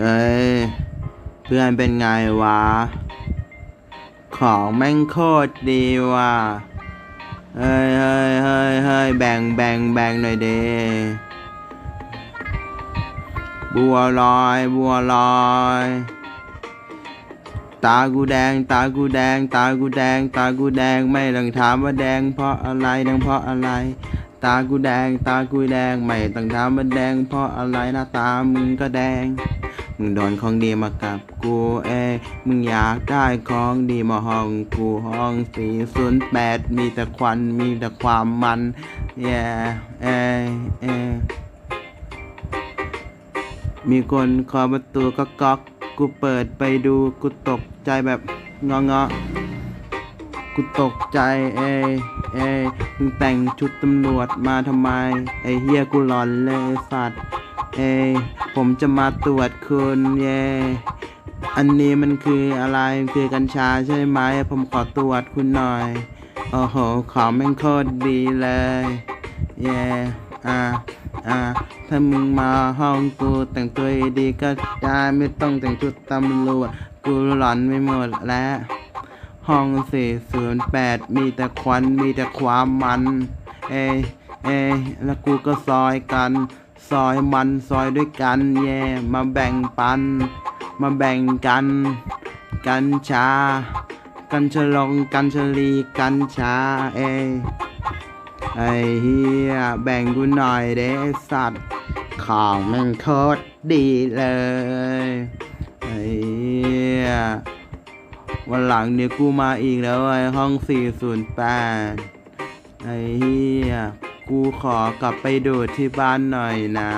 เอ้ย เพื่อนเป็นไงวะ ของแม่งโคตรดีว่ะเฮ้ยเฮ้ยเฮ้ยเฮ้ยแบ่งแบ่งแบ่งหน่อยเดบัวลอยบัวลอยตากูแดง ตากูแดง ตากูแดง ตากูแดง ไม่ต้องถามว่าแดงเพราะอะไรแดงเพราะอะไร ตากูแดง ตากูแดง ไม่ต้องถามว่าแดงเพราะอะไรหน้าตามึงก็แดง มึงโดนของดีมากับกูเอ้มึงอยากได้ของดีมาห้องกูห้องสี่ศูนย์แปดมีแต่ควันมีแต่ความมันแย่เอ้เอ้มีคนเคาะประตูก็ก๊อก กูเปิดไปดูกูตกใจแบบงอเงาะกูตกใจเอ้เอ้มึงแต่งชุดตำรวจมาทำไม ไอ้เฮียกูหลอนเลยสัตว์เอ้ ผมจะมาตรวจคุณเย่อันนี้มันคืออะไรมันคือกัญชาใช่ไหม ผมขอตรวจคุณหน่อย โอ้โห ของแม่งโคตรดีเลย เย่อ่าอ่าถ้ามึงมาห้องกูแต่งตัวดีก็ได้ไม่ต้องแต่งชุดตำรวจกูหลอนไม่หมดแล้วห้อง 408 มีแต่ควันมีแต่ความมัน เอ้เอ้แล้วกูก็ซอยกัน ซอยมันซอยด้วยกันเย่มาแบ่งปัน มาแบ่งกัน กัญชา กัญชลงกัญชลีกัญชาเอไอเฮียแบ่งกูหน่อยเด้อสัตว์ของแมันโคตรดีเลยไอเฮียวันหลังเนี่ยกูมาอีกแล้วไอห้อง 408 ไอ้เหี้ย กูขอกลับไปดูดที่บ้านหน่อยนะ